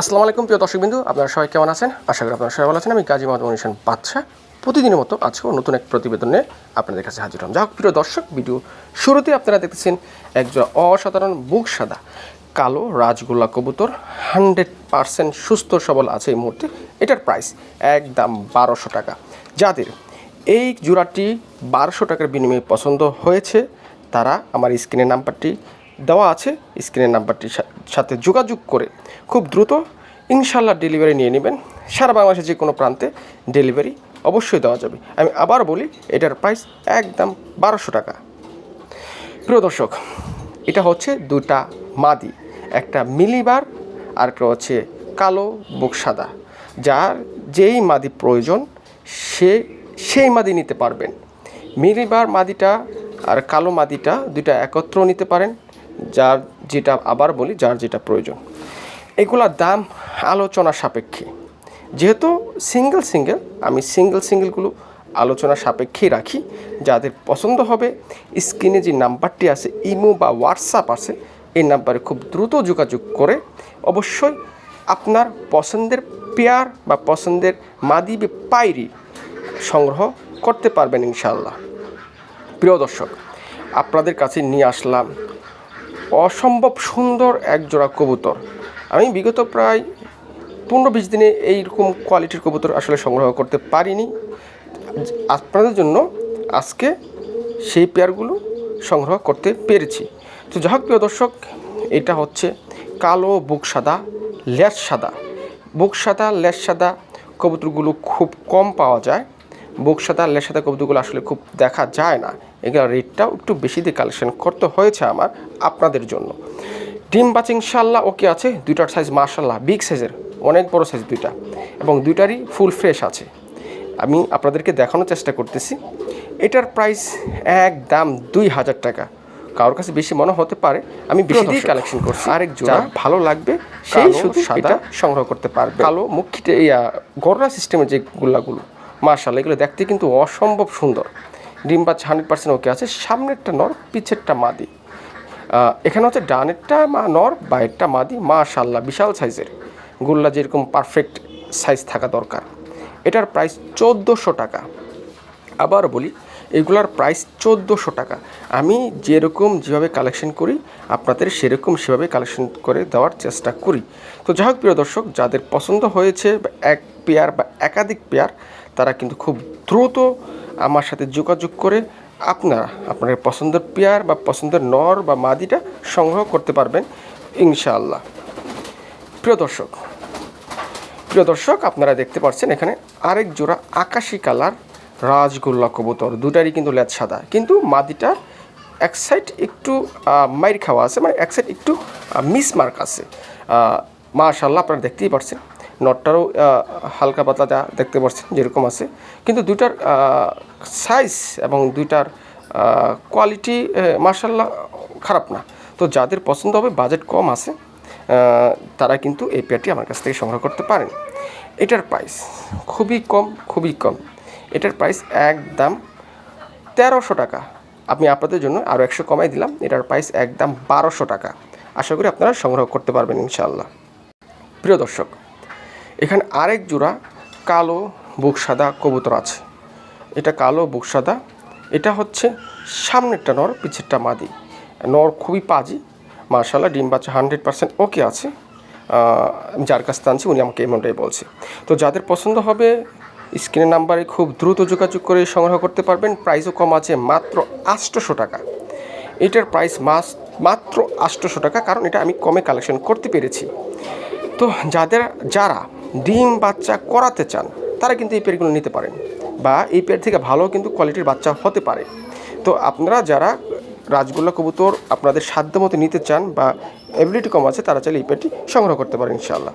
আসসালামু আলাইকুম, প্রিয় দর্শকবিন্দু। আপনারা সবাই কেমন আছেন? আশা করি আপনারা সবাই ভালো আছেন। আমি কাজী মোহাম্মদ মনিশান বাদশাহ প্রতিদিনের মতো আজকেও নতুন এক প্রতিবেদন আপনাদের কাছে হাজির হলাম। যাই হোক, প্রিয় দর্শক, ভিডিও শুরুতে আপনারা দেখতেছেন একজন অসাধারণ বুক সাদা, কালো রাজগোল্লা কবুতর, হান্ড্রেড পারসেন্ট সুস্থ সবল আছে এই মুহূর্তে। এটার প্রাইস একদম বারোশো টাকা। যাদের এই জোড়াটি বারোশো টাকার বিনিময়ে পছন্দ হয়েছে, তারা আমার স্ক্রিনের নাম্বারটি দেওয়া আছে স্ক্রিনের নাম্বারটির সাথে যোগাযোগ করে খুব দ্রুত ইনশাল্লাহ ডেলিভারি নিয়ে নেবেন। সারা বাংলাদেশের যে কোনো প্রান্তে ডেলিভারি অবশ্যই দেওয়া যাবে। আমি আবার বলি, এটার প্রাইস একদম বারোশো টাকা। প্রিয় দর্শক, এটা হচ্ছে দুটা মাদি, একটা মিলিবার আর একটা হচ্ছে কালো বুক সাদা। যার যেই মাদি প্রয়োজন, সে, সেই মাদি নিতে পারবেন। মিলিবার মাদিটা আর কালো মাদিটা দুইটা একত্র নিতে পারেন। যার যেটা আবার বলি, যার যেটা প্রয়োজন। এগুলার দাম আলোচনা সাপেক্ষে। যেহেতু সিঙ্গেল সিঙ্গেল আমি সিঙ্গেল সিঙ্গেলগুলো আলোচনা সাপেক্ষেই রাখি। যাদের পছন্দ হবে, স্ক্রিনে যে নাম্বারটি আছে, ইমো বা হোয়াটসঅ্যাপ আছে, এই নাম্বারে খুব দ্রুত যোগাযোগ করে অবশ্যই আপনার পছন্দের পেয়ার বা পছন্দের মাদি বা পাইরি সংগ্রহ করতে পারবেন ইনশাল্লাহ প্রিয় দর্শক, আপনাদের কাছে নিয়ে আসলাম অসম্ভব সুন্দর এক জোড়া কবুতর। আমি বিগত প্রায় পনেরো বিশ দিনে এইরকম কোয়ালিটির কবুতর আসলে সংগ্রহ করতে পারিনি। আপনাদের জন্য আজকে সেই পেয়ারগুলো সংগ্রহ করতে পেরেছি। তো যাই হোক, প্রিয় দর্শক, এটা হচ্ছে কালো বুক সাদা, লেস সাদা। বুক সাদা, লেস সাদা কবুতরগুলো খুব কম পাওয়া যায়। বুক সাদা লেস সাদা কবুতরগুলো আসলে খুব দেখা যায় না। এগুলো রেটটাও একটু বেশি দিয়ে কালেকশন করতে হয়েছে আমার আপনাদের জন্য। ডিম বাচ ইনশাল্লাহ ওকে আছে দুইটার সাইজ মার্শাল্লাহ বিগ সাইজের অনেক বড় সাইজ দুইটা। এবং দুইটারই ফুল ফ্রেশ আছে। আমি আপনাদেরকে দেখানোর চেষ্টা করতেছি। এটার প্রাইস একদম দুই হাজার টাকা। কারোর কাছে বেশি মনে হতে পারে আমি বেশি দিয়ে কালেকশন করছি। আরেক জোড়া ভালো লাগবে সেই শুধু সাদা সংগ্রহ করতে পারবে। কালো ইয়া গররা সিস্টেমের যে গুল্লাগুলো মার্শাল, এগুলো দেখতে কিন্তু অসম্ভব সুন্দর। ডিম বাচ্চা হান্ড্রেড পার্সেন্ট ওকে আছে। সামনেরটা নর, পিছেরটা মাদি। এখানে হচ্ছে ডানেরটা মা নর বাইরটা মাদি। মাশাল্লাহ বিশাল সাইজের। গোল্লা যেরকম পারফেক্ট সাইজ থাকা দরকার। এটার প্রাইস চোদ্দোশো টাকা। আবার বলি, এগুলার প্রাইস চোদ্দোশো টাকা। আমি যেরকম যেভাবে কালেকশন করি, আপনাদের সেরকম সেভাবে কালেকশন করে দেওয়ার চেষ্টা করি। তো যাই হোক, প্রিয় দর্শক, যাদের পছন্দ হয়েছে এক পেয়ার একাধিক পেয়ার তারা কিন্তু খুব দ্রুত আমার সাথে যোগাযোগ করে আপনারা আপনার পছন্দের পেয়ার বা পছন্দের নর বা মাদিটা সংগ্রহ করতে পারবেন, ইনশাআল্লাহ। প্রিয় দর্শক প্রিয় দর্শক, আপনারা দেখতে পাচ্ছেন এখানে আরেক জোড়া আকাশি কালার রাজগোল্লা কবুতর। দুটারই কিন্তু লেজ সাদা, কিন্তু মাদিটা এক সাইড একটু মাইর খাওয়া আছে মানে এক সাইড একটু মিসমার্ক আছে। মাশাল্লাহ আপনারা দেখতেই পাচ্ছেন নটটারও হালকা পাতলা যা দেখতে পাচ্ছেন, যেরকম আছে। কিন্তু দুইটার সাইজ এবং দুইটার কোয়ালিটি মার্শাল্লাহ খারাপ না। তো যাদের পছন্দ হবে বাজেট কম আছে তারা কিন্তু এই পেয়ারটি আমার কাছ থেকে সংগ্রহ করতে পারেন। এটার প্রাইস খুবই কম খুবই কম। এটার প্রাইস একদম তেরোশো টাকা। আমি আপনাদের জন্য আরও একশো কমাই দিলাম। এটার প্রাইস একদম বারোশো টাকা। আশা করি আপনারা সংগ্রহ করতে পারবেন, ইনশাআল্লাহ। প্রিয় দর্শক এখানে আরেক জোড়া কালো বুক সাদা কবুতর আছে। এটা কালো বুক সাদা। এটা হচ্ছে সামনেরটা নর, পিছেরটা মাদি। নর খুবই পাজি। মার্শাল্লাহ ডিম বাচ্চা হান্ড্রেড পার্সেন্ট ওকে আছে। যার কাছ আনছি, উনি আমাকে এমনটাই বলছে। তো যাদের পছন্দ হবে, স্ক্রিনের নাম্বারে খুব দ্রুত যোগাযোগ করে সংগ্রহ করতে পারবেন। প্রাইসও কম আছে মাত্র আটশোশো টাকা। এটার প্রাইস মাস, মাত্র আটশোশো টাকা, কারণ এটা আমি কমে কালেকশন করতে পেরেছি। তো যাদের, যারা ডিম বাচ্চা করাতে চান, তারা কিন্তু এই পেয়ারগুলো নিতে পারেন বা এই পেয়ার থেকে ভালো কিন্তু কোয়ালিটির বাচ্চা হতে পারে। তো আপনারা যারা রাজগোল্লা কবুতর আপনাদের সাধ্য মতো নিতে চান বা এবিলিটি কম আছে, তারা চাইলে এই পেয়ারটি সংগ্রহ করতে পারেন ইনশাআল্লাহ।